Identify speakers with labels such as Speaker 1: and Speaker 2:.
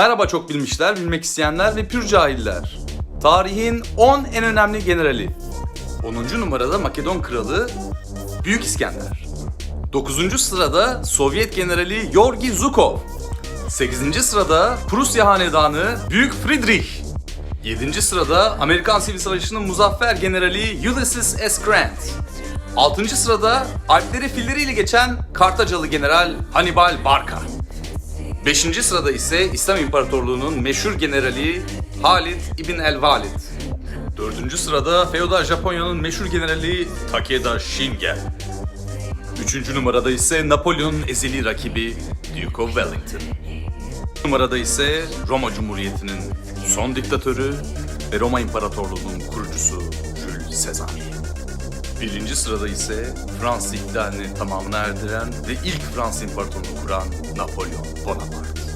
Speaker 1: Merhaba çok bilmişler, bilmek isteyenler ve pür cahiller. Tarihin 10 en önemli generali. 10. numarada Makedon Kralı Büyük İskender. 9. sırada Sovyet Generali Yorgi Zhukov. 8. sırada Prusya Hanedanı Büyük Friedrich. 7. sırada Amerikan Sivil Savaşı'nın muzaffer generali Ulysses S. Grant. 6. sırada Alpleri filleriyle geçen Kartacalı General Hannibal Barca. 5. sırada ise İslam İmparatorluğu'nun meşhur generali Halid İbn el-Valid. 4. sırada feodal Japonya'nın meşhur generali Takeda Shingen. 3. numarada ise Napolyon'un ezeli rakibi Duke of Wellington. Numarada ise Roma Cumhuriyeti'nin son diktatörü ve Roma İmparatorluğu'nun kurucusu Jules Caesar. Birinci sırada ise Fransız ihlalini tamamına erdiren ve ilk Fransız İmparatorluğunu kuran Napolyon Bonaparte.